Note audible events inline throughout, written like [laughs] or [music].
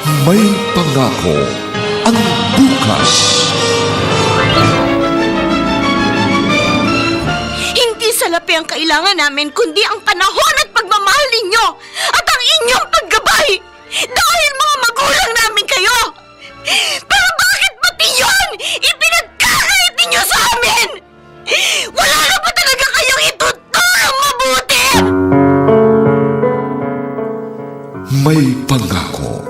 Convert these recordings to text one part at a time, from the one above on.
May pangako ang bukas. Hindi salapi ang kailangan namin, kundi ang panahon at pagmamahal ninyo at ang inyong paggabay! Dahil mga magulang namin kayo! Pero bakit pati yun ipinagkakait ninyo sa amin? Wala na ba talaga kayong ituturong mabuti? May pangako ang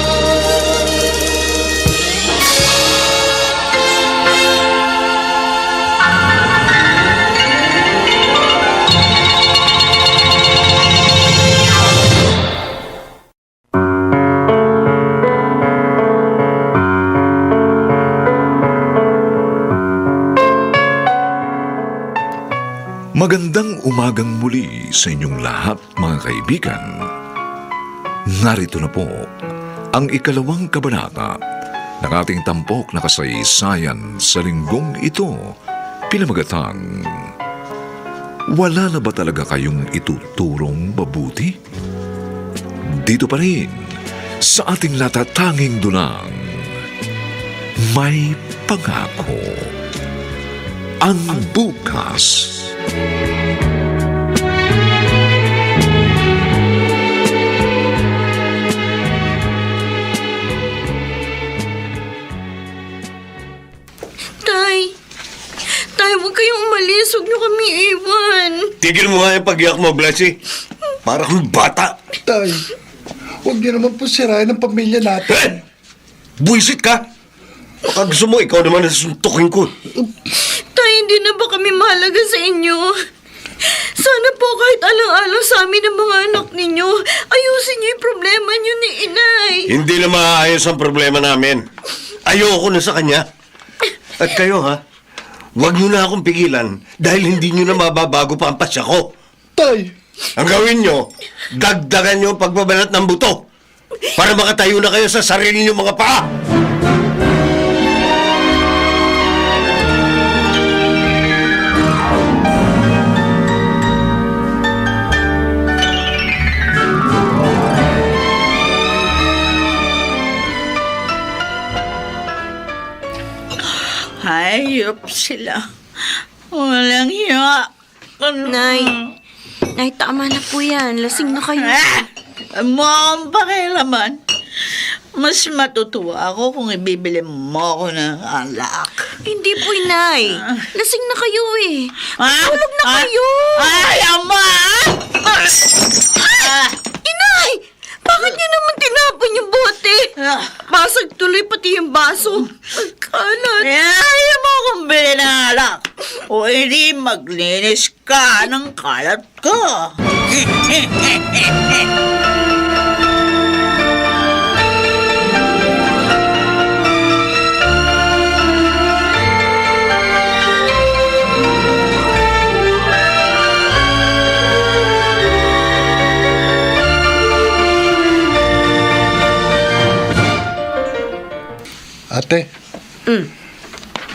umagang muli sa inyong lahat mga kaibigan. Narito na po ang ikalawang kabanata ng ating tampok na kasaysayan sa linggong ito, pinamagatang Wala na ba talaga kayong ituturong mabuti? Dito pa rin sa ating natatanging dunang may pangako ang bukas. Tay, umalis. Huwag niyo kami iwan. Tigil mo nga yung pag-iyak mo, Blessy. Para kang bata. Tay, huwag niyo naman po sirain ang pamilya Eh! natin. Buisit ka! Baka gusto mo, ikaw naman ang suntukin ko. Tay, hindi na ba kami mahalaga sa inyo? Sana po kahit alang-alang sa amin ng mga anak ninyo, ayusin niyo yung problema niyo ni Inay. Hindi na maayos ang problema namin. Ayoko na sa kanya. At kayo, ha? Huwag niyo na akong pigilan dahil hindi niyo na mababago pa ang pasya ko. Tay, Ang gawin niyo, dagdagan niyo ang pagbabalat ng buto para makatayo na kayo sa sarili niyo mga paa. Hayop sila. Walang hiya. Ano? Nay, Nay, tama na po yan. Lasing na kayo. Ah! Mo akong pakialaman. Mas matutuwa ako kung ibibili mo ako ng alak. Hindi po, Inay. Lasing na kayo eh. Ah! Tulog na Ah! kayo. Ay, ama! Ah! Inay! Bakit niyo tinapon yung bote? Ah! Basag tuloy pati yung baso. Ang kalat. Ayaw mo akong bilhin ng alak. O hindi maglinis ka ng kalat ko. [laughs]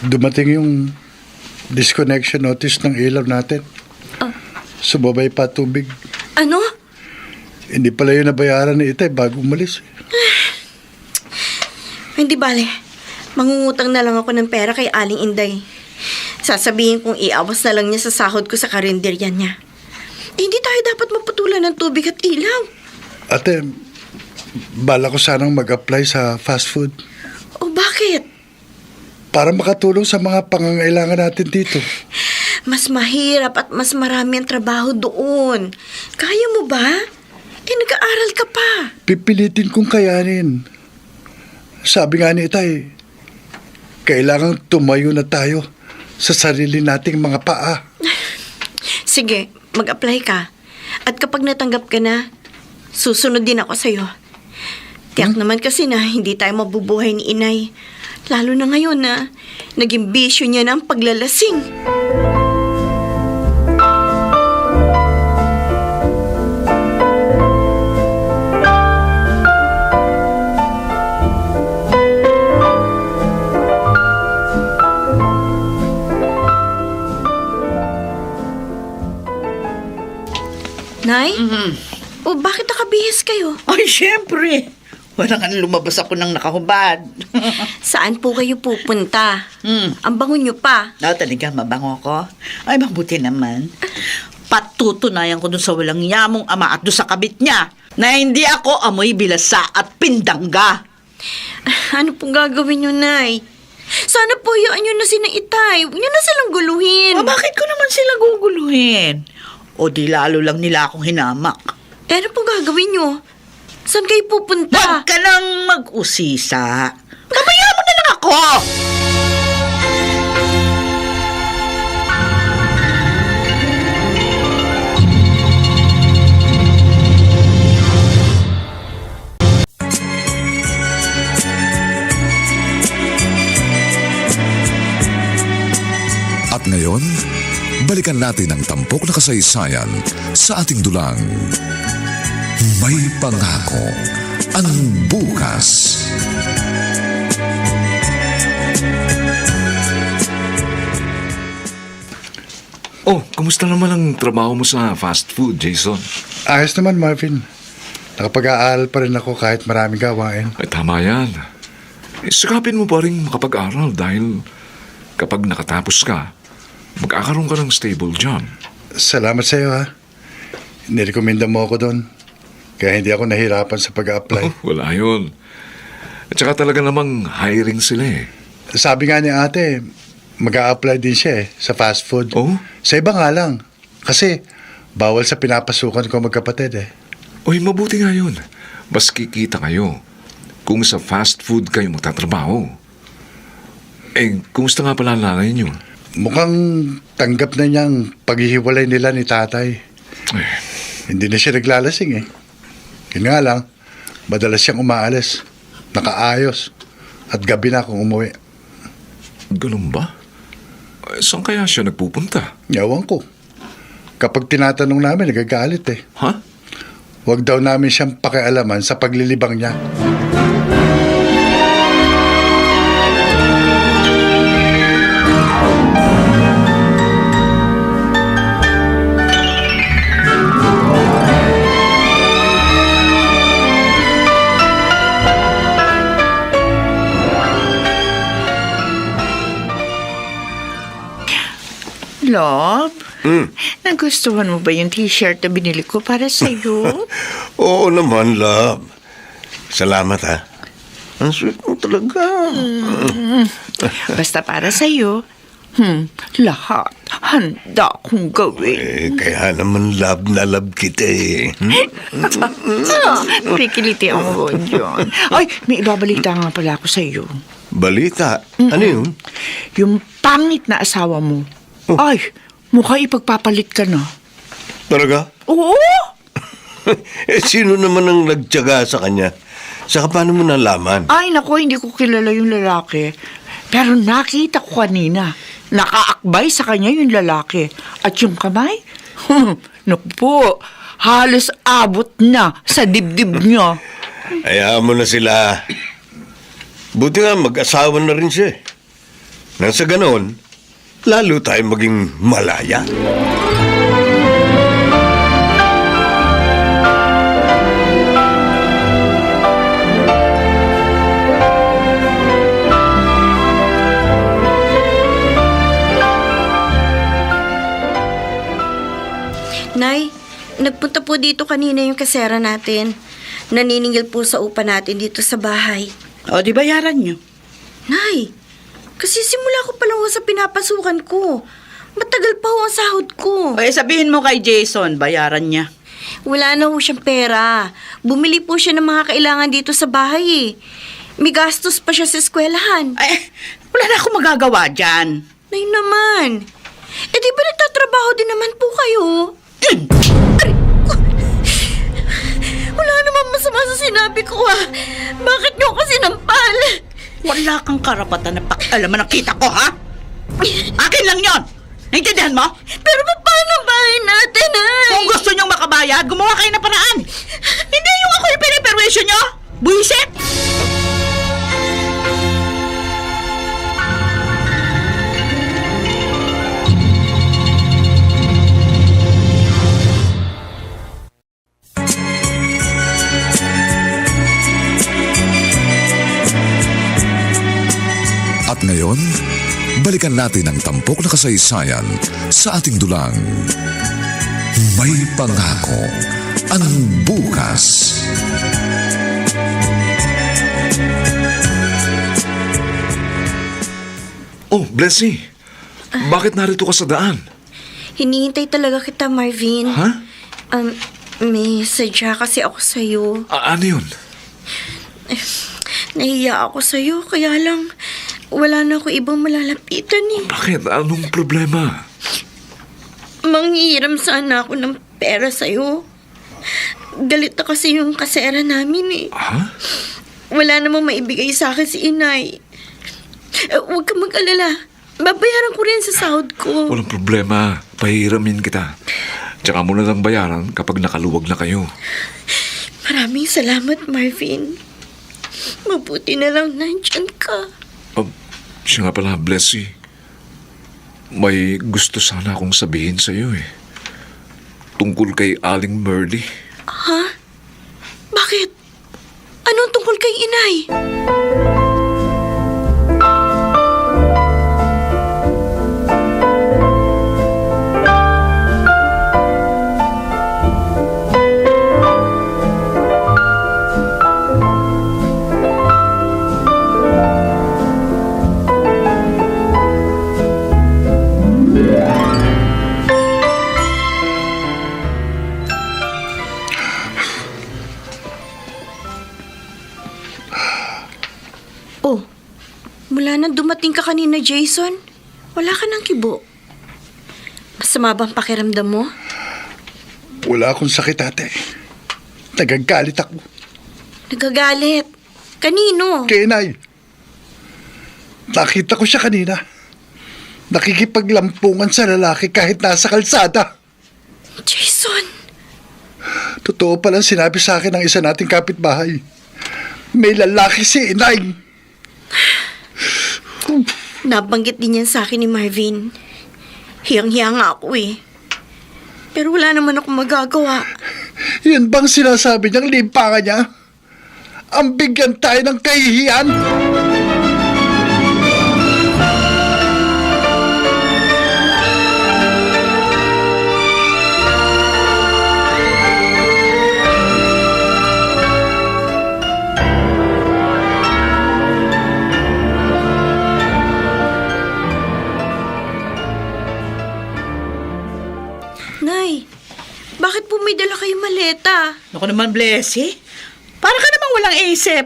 dumating yung disconnection notice ng ilaw natin. Sumabay pa tubig. Ano? Hindi pala yun nabayaran ni Itay bago umalis. Hindi bale. Mangungutang na lang ako ng pera kay Aling Inday. Sasabihin kong iawas na lang niya sa sahod ko sa karinderya niya. Eh, hindi tayo dapat maputulan ng tubig at ilaw. Ate, bala ko sanang mag-apply sa fast food O bakit? Para makatulong sa mga pangangailangan natin dito. Mas mahirap at mas marami ang trabaho doon. Kaya mo ba? Eh, nag-aaral ka pa. Pipilitin kong kayanin. Sabi nga ni Itay, kailangan tumayo na tayo sa sarili nating mga paa. [sighs] Sige, mag-apply ka. At kapag natanggap ka na, susunod din ako sa'yo. Tiyak naman kasi na hindi tayo mabubuhay ni inay. Lalo na ngayon na naging bisyo niya ng paglalasing. Nay? O bakit nakabihis kayo? Ay, syempre. [laughs] Wala nga lumabas ako ng nakahubad. [laughs] Saan po kayo pupunta? Hmm. Ang bango niyo pa. Na talaga, mabango ko. Ay, mabuti naman. Patutunayan ko dun sa walang yamong ama at dun sa kabit niya na hindi ako amoy bilasa at pindangga. [laughs] Ano pong gagawin niyo, Nay? Sana po yun nyo na sina itay. Huwag niyo na silang guluhin. O, bakit ko naman sila guguluhin? O di lalo lang nila akong hinamak. Eh, ano pong gagawin niyo? Saan kayo pupunta? Huwag ka nang mag-usisa. Mamaya mo na lang ako! At ngayon, balikan natin ang tampok na kasaysayan sa ating dulang. May pangako ang bukas. Oh, kumusta naman ang trabaho mo sa fast food, Jason? Ayos naman, Marvin. Nakapag-aaral pa rin ako kahit maraming gawain. Ay, tama yan. Eh, sikapin mo pa rin makapag-aral dahil kapag nakatapos ka, magkakaroon ka ng stable job. Salamat sa iyo, ha. Nirekomenda mo ako doon. Kaya hindi ako nahirapan sa pag-apply. Oh, wala yun. At saka talaga namang hiring sila eh. Sabi nga ni ate, mag apply din siya eh, sa fast food. Oh? Sa iba nga lang. Kasi bawal sa pinapasukan ko magkapatid eh. Uy, mabuti nga yun. Mas kikita kayo kung sa fast food kayo magtatrabaho. Eh, kumusta nga pala nanay niyo? Mukhang tanggap na niyang paghihiwalay nila ni tatay. Eh, Hindi na siya naglalasing eh. Yun nga lang, madalas siyang umaalis. Nakaayos. At gabi na kung umuwi. ganun ba? Eh, saan kaya siya nagpupunta? Yawan ko. Kapag tinatanong namin, nagagalit eh. Ha? Huwag daw namin siyang pakialaman sa paglilibang niya. Love, nagustuhan mo ba yung t-shirt na binili ko para sa'yo? [laughs] Oo naman, love. Salamat, ha. Ang sweet mo talaga. Basta para sa'yo, hmm, lahat handa kong gawin. Eh, kaya naman love na love kita eh. Hmm? [laughs] Pikiliti ang mo yun. Ay, may ibabalita nga pala ako sa'yo. Balita. Ano yun? Yung pangit na asawa mo. [laughs] Ay, mukha ipagpapalit ka na. Talaga? Oo! [laughs] eh, sino naman ang nagtyaga sa kanya? Saka paano mo nalaman? Ay, nako, hindi ko kilala yung lalaki. Pero nakita ko kanina. Nakaakbay sa kanya yung lalaki. At yung kamay? Hmm, naku po, halos abot na sa dibdib niya. Hayaan mo na sila. Buti nga, mag-asawa na rin siya. eh. Nang sa ganon, lalo tayo maging malaya. Nay, nagpunta po dito kanina yung kasera natin. Naniningil po sa upa natin dito sa bahay. O, di bayaran nyo. Nay, kasi simula ko pa lang ho sa pinapasukan ko. Matagal pa ho ang sahod ko. O, eh, sabihin mo kay Jason, bayaran niya. Wala na ho siyang pera. Bumili po siya ng mga kailangan dito sa bahay eh. May gastos pa siya sa eskwelahan. Ay, wala na akong magagawa dyan. Nay naman. Eh di ba nagtatrabaho din naman po kayo? Wala naman masama sa sinabi ko ah. Bakit niyo ako sinampal? Wala kang karapatan na pakialaman ang kita ko, ha? Akin lang yon. Naintindihan mo? Pero pa- paano bahay natin ay? Kung gusto niyong makabayad, gumawa kayo ng paraan. Hindi yung ako yung piniperwisyo niyo. Buisit! At ngayon, balikan natin ang tampok na kasaysayan sa ating dulang. May pangako ang bukas. Oh, Blessy. Bakit narito ka sa daan? Hinihintay talaga kita, Marvin. Ha? Um, may sadya kasi ako sa'yo. A- ano yun? Nahiya ako sa'yo, kaya lang wala na ako ibang malalapitan eh. Bakit? Anong problema? Manghihiram sana ako ng pera sa'yo. Galit na kasi yung kasera namin eh. Ha? Wala namang maibigay sa akin si inay. Eh, huwag ka mag-alala. Babayaran ko rin sa sahod ko. Walang problema. Pahiramin kita. Tsaka mo na lang bayaran kapag nakaluwag na kayo. Maraming salamat, Marvin. Mabuti na lang nandyan ka. Siya nga pala, Blessy. May gusto sana akong sabihin sa iyo eh. Tungkol kay Aling Merly. Ha? Bakit? Anong tungkol kay inay? Oh, mula na dumating ka kanina, Jason, wala ka ng kibo. Masama bang pakiramdam mo? Wala akong sakit, ate. Nagagalit ako. Nagagalit. Kanino? Kay inay. Nakita ko siya kanina. Nakikipaglampungan sa lalaki kahit nasa kalsada. Jason, Totoo palang sinabi sa akin ng isa nating kapitbahay. May lalaki si inay. Nabanggit din yan sa akin ni Marvin. Hiyang-hiya nga ako eh. Pero wala naman ako magagawa. Yan bang sinasabi niyang limpangan niya? Ang bigyan tayo ng kahihiyan? Ako naman, Blessy. Para ka namang walang isip.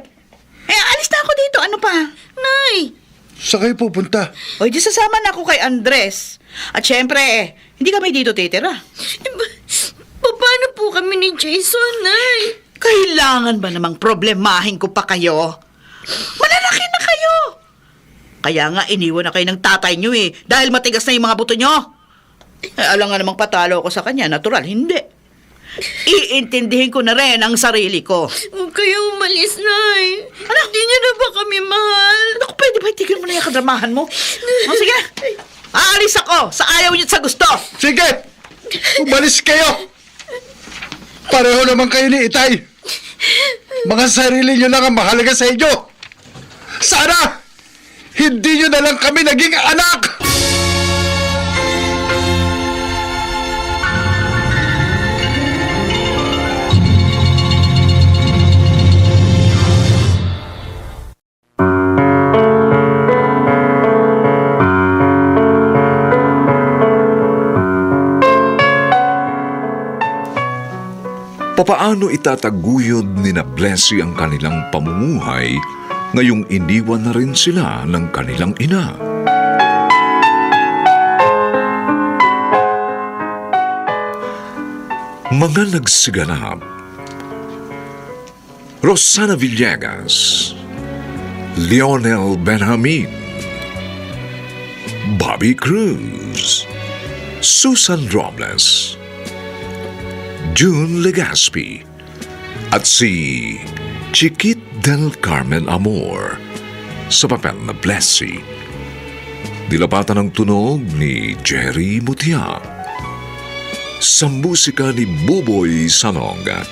Eh, alis na ako dito. Ano pa? Nay, Saan kayo pupunta? O, di sasama na ako kay Andres. At syempre, eh, hindi kami dito titira. eh, ba- paano po kami ni Jason, Nay? Kailangan ba namang problemahin ko pa kayo? Malalaki na kayo! Kaya nga iniwan na kayo ng tatay nyo eh, dahil matigas na yung mga buto nyo. Eh, alam nga namang patalo ako sa kanya, natural, hindi. Iintindihin ko na rin ang sarili ko. Huwag kayong umalis, Nay. Hindi niyo na ba kami mahal? Naku, pwede ba itigil mo na yung kadramahan mo? O sige, aalis ako sa ayaw niyo sa gusto. Sige! Umalis kayo! Pareho naman kayo ni Itay. Mga sarili nyo lang ang mahalaga sa inyo. Sana, hindi nyo na lang kami naging anak! Papaano itataguyod ni na Blessy ang kanilang pamumuhay ngayong iniwan na rin sila ng kanilang ina? Mga nagsiganap Rosana Villegas Lionel Benjamin Bobby Cruz Susan Robles June Legaspi at si Chiquit del Carmen Amor sa papel na Blessy. Dilapatan ng tunog ni Jerry Mutia. Sa musika ni Buboy Salonga.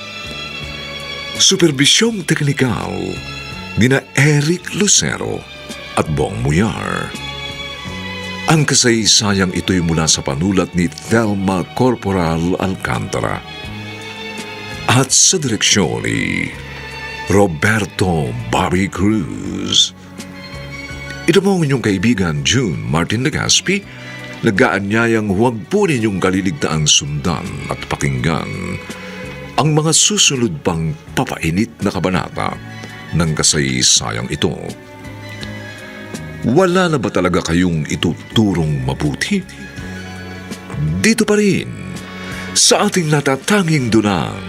Supervisyong teknikal ni na Eric Lucero at Bong Muyar. Ang kasaysayang ito'y mula sa panulat ni Thelma Corporal Alcantara at sa direksyon ni Roberto Bobby Cruz. Ito po ang inyong kaibigan June Martin Legaspi, nag-aanyayang huwag po ninyong kaliligtaang sundan at pakinggan ang mga susunod pang papainit na kabanata ng kasaysayang ito. Wala na ba talaga kayong ituturong mabuti? Dito pa rin, sa ating natatanging dunang,